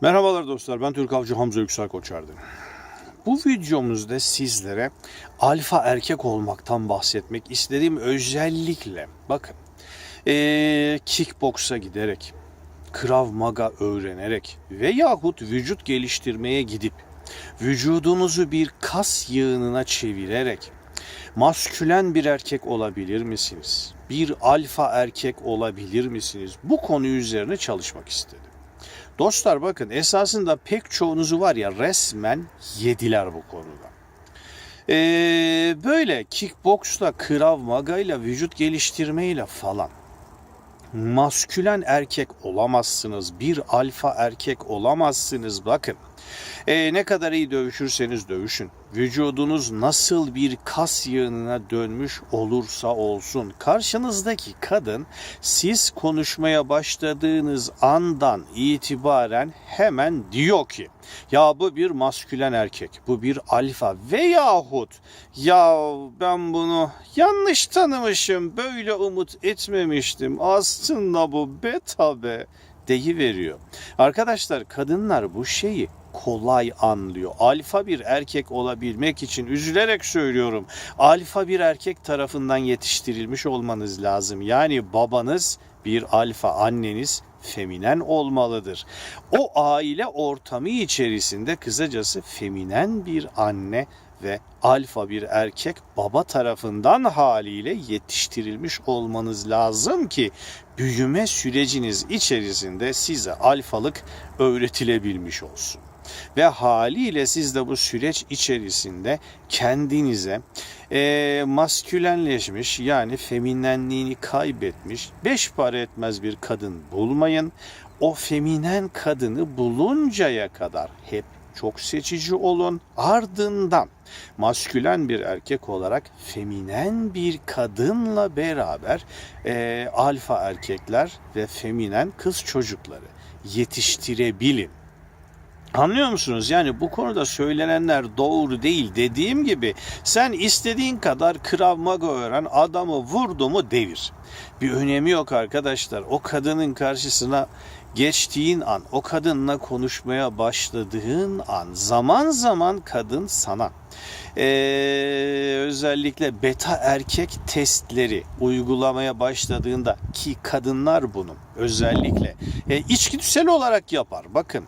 Merhabalar dostlar ben Türk Avcı Hamza Yüksel Koçerdi. Bu videomuzda sizlere alfa erkek olmaktan bahsetmek istediğim özellikle bakın ee, kickboksa giderek, krav maga öğrenerek veyahut vücut geliştirmeye gidip vücudunuzu bir kas yığınına çevirerek maskülen bir erkek olabilir misiniz? Bir alfa erkek olabilir misiniz? Bu konu üzerine çalışmak istedim. Dostlar bakın esasında pek çoğunuzu var ya resmen yediler bu konuda. Ee, böyle kickboksla, krav magayla, vücut geliştirmeyle falan maskülen erkek olamazsınız. Bir alfa erkek olamazsınız bakın. Ee, ne kadar iyi dövüşürseniz dövüşün. Vücudunuz nasıl bir kas yığınına dönmüş olursa olsun karşınızdaki kadın siz konuşmaya başladığınız andan itibaren hemen diyor ki ya bu bir maskülen erkek, bu bir alfa veyahut ya ben bunu yanlış tanımışım, böyle umut etmemiştim. Aslında bu beta be deyiveriyor. Arkadaşlar kadınlar bu şeyi kolay anlıyor. Alfa bir erkek olabilmek için üzülerek söylüyorum. Alfa bir erkek tarafından yetiştirilmiş olmanız lazım. Yani babanız bir alfa, anneniz feminen olmalıdır. O aile ortamı içerisinde kısacası feminen bir anne ve alfa bir erkek baba tarafından haliyle yetiştirilmiş olmanız lazım ki büyüme süreciniz içerisinde size alfalık öğretilebilmiş olsun. Ve haliyle siz de bu süreç içerisinde kendinize e, maskülenleşmiş yani feminenliğini kaybetmiş beş para etmez bir kadın bulmayın. O feminen kadını buluncaya kadar hep çok seçici olun. Ardından maskülen bir erkek olarak feminen bir kadınla beraber e, alfa erkekler ve feminen kız çocukları yetiştirebilin. Anlıyor musunuz? Yani bu konuda söylenenler doğru değil. Dediğim gibi sen istediğin kadar Krav Maga öğren, adamı vurdu mu devir. Bir önemi yok arkadaşlar. O kadının karşısına geçtiğin an, o kadınla konuşmaya başladığın an zaman zaman kadın sana ee, özellikle beta erkek testleri uygulamaya başladığında ki kadınlar bunu özellikle e, içgüdüsel olarak yapar. Bakın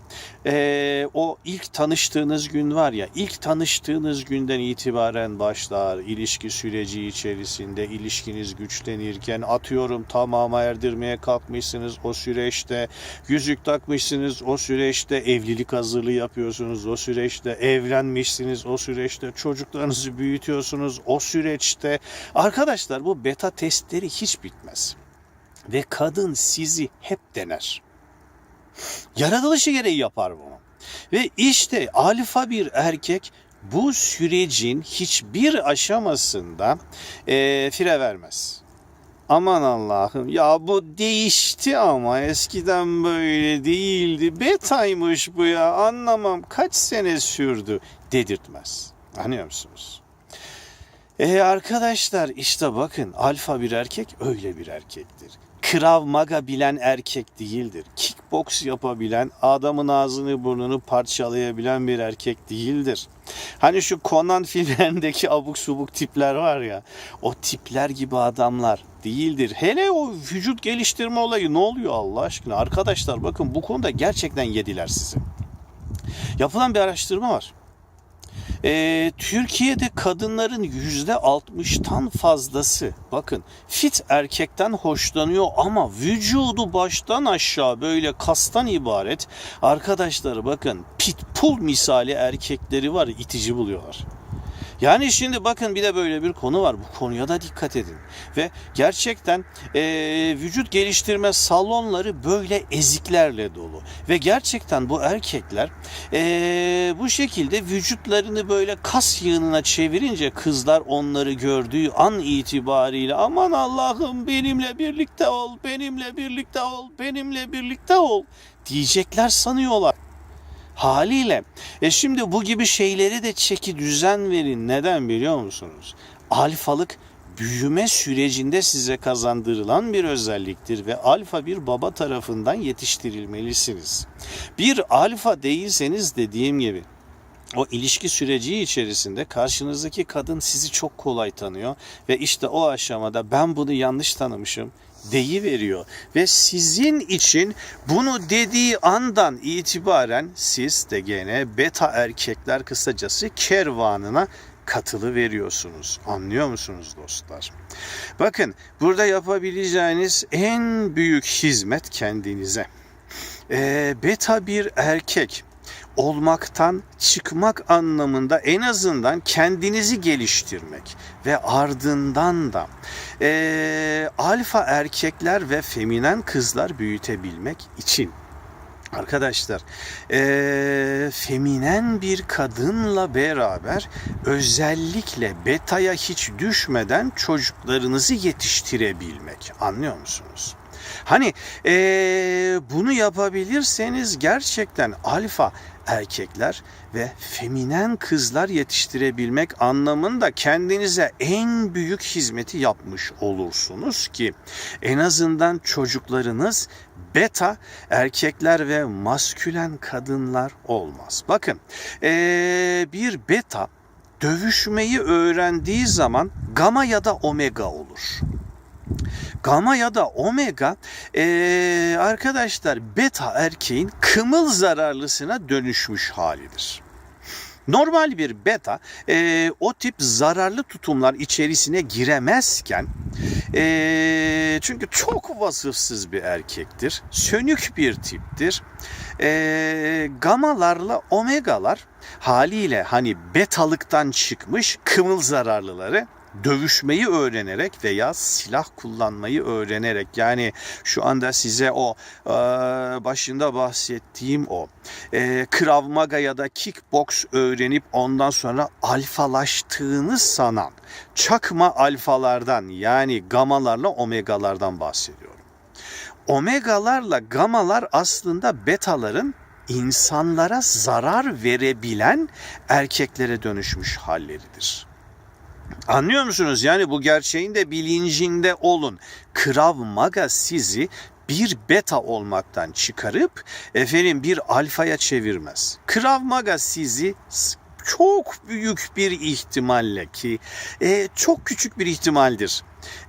e, o ilk tanıştığınız gün var ya ilk tanıştığınız günden itibaren başlar ilişki süreci içerisinde ilişkiniz güçlenirken atıyorum tamama erdirmeye kalkmışsınız o süreçte yüzük takmışsınız o süreçte evlilik hazırlığı yapıyorsunuz o süreçte evlenmişsiniz o süreçte çocuklarınızı büyütüyorsunuz o süreçte arkadaşlar bu beta testleri hiç bitmez ve kadın sizi hep dener. Yaratılışı gereği yapar bunu. Ve işte alfa bir erkek bu sürecin hiçbir aşamasında e, fire vermez. Aman Allah'ım ya bu değişti ama eskiden böyle değildi. Betaymış bu ya anlamam kaç sene sürdü dedirtmez. Anlıyor musunuz? E arkadaşlar işte bakın alfa bir erkek öyle bir erkektir. Krav maga bilen erkek değildir. Kickbox yapabilen, adamın ağzını burnunu parçalayabilen bir erkek değildir. Hani şu Conan filmlerindeki abuk subuk tipler var ya, o tipler gibi adamlar değildir. Hele o vücut geliştirme olayı ne oluyor Allah aşkına? Arkadaşlar bakın bu konuda gerçekten yediler sizi. Yapılan bir araştırma var. Ee, Türkiye'de kadınların yüzde 60'tan fazlası bakın fit erkekten hoşlanıyor ama vücudu baştan aşağı böyle kastan ibaret arkadaşları bakın pitbull misali erkekleri var itici buluyorlar. Yani şimdi bakın bir de böyle bir konu var. Bu konuya da dikkat edin. Ve gerçekten e, vücut geliştirme salonları böyle eziklerle dolu. Ve gerçekten bu erkekler e, bu şekilde vücutlarını böyle kas yığınına çevirince kızlar onları gördüğü an itibariyle aman Allah'ım benimle birlikte ol, benimle birlikte ol, benimle birlikte ol diyecekler sanıyorlar. Haliyle e şimdi bu gibi şeyleri de çeki düzen verin. Neden biliyor musunuz? Alfalık büyüme sürecinde size kazandırılan bir özelliktir ve alfa bir baba tarafından yetiştirilmelisiniz. Bir alfa değilseniz dediğim gibi o ilişki süreci içerisinde karşınızdaki kadın sizi çok kolay tanıyor ve işte o aşamada ben bunu yanlış tanımışım deyi veriyor ve sizin için bunu dediği andan itibaren siz de gene beta erkekler kısacası kervanına katılı veriyorsunuz. Anlıyor musunuz dostlar? Bakın burada yapabileceğiniz en büyük hizmet kendinize. Ee, beta bir erkek olmaktan çıkmak anlamında en azından kendinizi geliştirmek ve ardından da eee, alfa erkekler ve feminen kızlar büyütebilmek için Arkadaşlar, eee, feminen bir kadınla beraber özellikle betaya hiç düşmeden çocuklarınızı yetiştirebilmek. Anlıyor musunuz? Hani eee, bunu yapabilirseniz gerçekten alfa erkekler ve feminen kızlar yetiştirebilmek anlamında kendinize en büyük hizmeti yapmış olursunuz ki en azından çocuklarınız beta erkekler ve maskülen kadınlar olmaz. Bakın eee, bir beta dövüşmeyi öğrendiği zaman gama ya da omega olur. Gamma ya da omega eee, arkadaşlar beta erkeğin kımıl zararlısına dönüşmüş halidir. Normal bir beta eee, o tip zararlı tutumlar içerisine giremezken eee, çünkü çok vasıfsız bir erkektir. Sönük bir tiptir. Eee gamalarla omegalar haliyle hani betalıktan çıkmış kımıl zararlıları dövüşmeyi öğrenerek veya silah kullanmayı öğrenerek yani şu anda size o başında bahsettiğim o e, Krav Maga ya da kickbox öğrenip ondan sonra alfalaştığını sanan çakma alfalardan yani gamalarla omegalardan bahsediyorum. Omegalarla gamalar aslında betaların insanlara zarar verebilen erkeklere dönüşmüş halleridir. Anlıyor musunuz? Yani bu gerçeğin de bilincinde olun. Krav Maga sizi bir beta olmaktan çıkarıp efendim bir alfaya çevirmez. Krav Maga sizi çok büyük bir ihtimalle ki e, çok küçük bir ihtimaldir.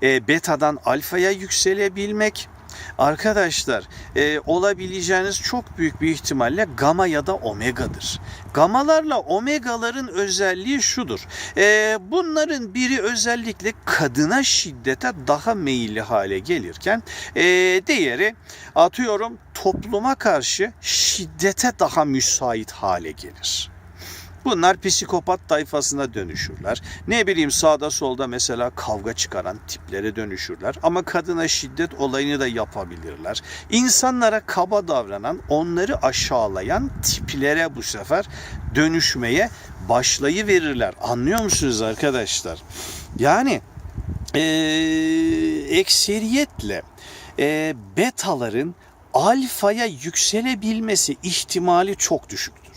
E, betadan alfaya yükselebilmek Arkadaşlar e, olabileceğiniz çok büyük bir ihtimalle gama ya da omega'dır. Gamalarla omegaların özelliği şudur. E, bunların biri özellikle kadına şiddete daha meyilli hale gelirken e, diğeri atıyorum topluma karşı şiddete daha müsait hale gelir. Bunlar psikopat tayfasına dönüşürler. Ne bileyim sağda solda mesela kavga çıkaran tiplere dönüşürler. Ama kadına şiddet olayını da yapabilirler. İnsanlara kaba davranan, onları aşağılayan tiplere bu sefer dönüşmeye başlayıverirler. Anlıyor musunuz arkadaşlar? Yani ee, ekseriyetle e, betaların alfaya yükselebilmesi ihtimali çok düşüktür.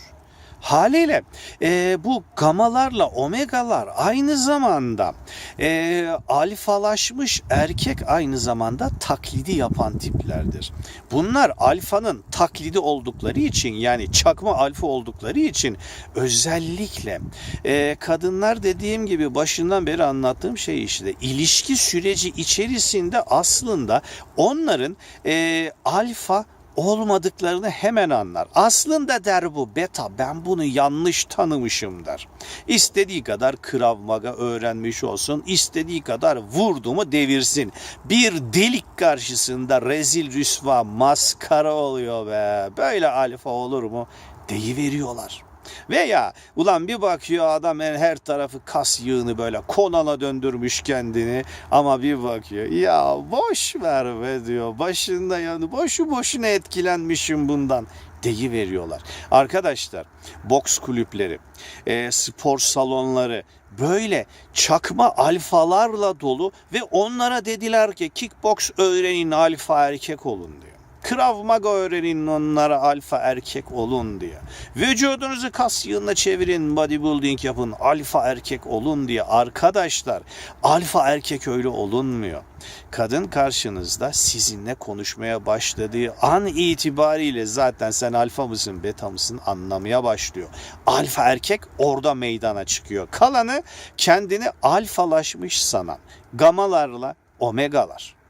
Haliyle e, bu gamalarla omegalar aynı zamanda e, alfalaşmış erkek aynı zamanda taklidi yapan tiplerdir. Bunlar alfanın taklidi oldukları için yani çakma alfa oldukları için özellikle e, kadınlar dediğim gibi başından beri anlattığım şey işte ilişki süreci içerisinde aslında onların e, alfa olmadıklarını hemen anlar. Aslında der bu beta ben bunu yanlış tanımışım der. İstediği kadar Krav Maga öğrenmiş olsun, istediği kadar vurdu mu devirsin. Bir delik karşısında rezil rüsva maskara oluyor be. Böyle alfa olur mu? Deyiveriyorlar. Veya ulan bir bakıyor adam her tarafı kas yığını böyle konana döndürmüş kendini ama bir bakıyor ya boş ver be diyor başında yani boşu boşuna etkilenmişim bundan deyi veriyorlar. Arkadaşlar boks kulüpleri, e, spor salonları böyle çakma alfalarla dolu ve onlara dediler ki kickbox öğrenin alfa erkek olun diyor. Krav Maga öğrenin onlara alfa erkek olun diye. Vücudunuzu kas yığınına çevirin, bodybuilding yapın, alfa erkek olun diye. Arkadaşlar alfa erkek öyle olunmuyor. Kadın karşınızda sizinle konuşmaya başladığı an itibariyle zaten sen alfa mısın beta mısın anlamaya başlıyor. Alfa erkek orada meydana çıkıyor. Kalanı kendini alfalaşmış sanan gamalarla omegalar.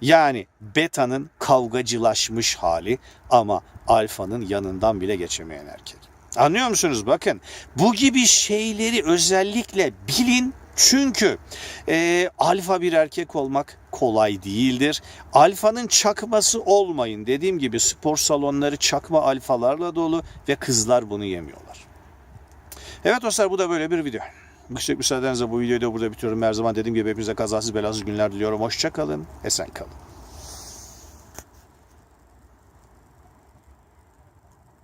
Yani beta'nın kavgacılaşmış hali ama alfanın yanından bile geçemeyen erkek. Anlıyor musunuz? Bakın bu gibi şeyleri özellikle bilin çünkü e, alfa bir erkek olmak kolay değildir. Alfanın çakması olmayın. Dediğim gibi spor salonları çakma alfalarla dolu ve kızlar bunu yemiyorlar. Evet dostlar bu da böyle bir video. Yüksek müsaadenizle bu videoyu da burada bitiriyorum. Her zaman dediğim gibi hepinize kazasız belasız günler diliyorum. Hoşça kalın, esen kalın.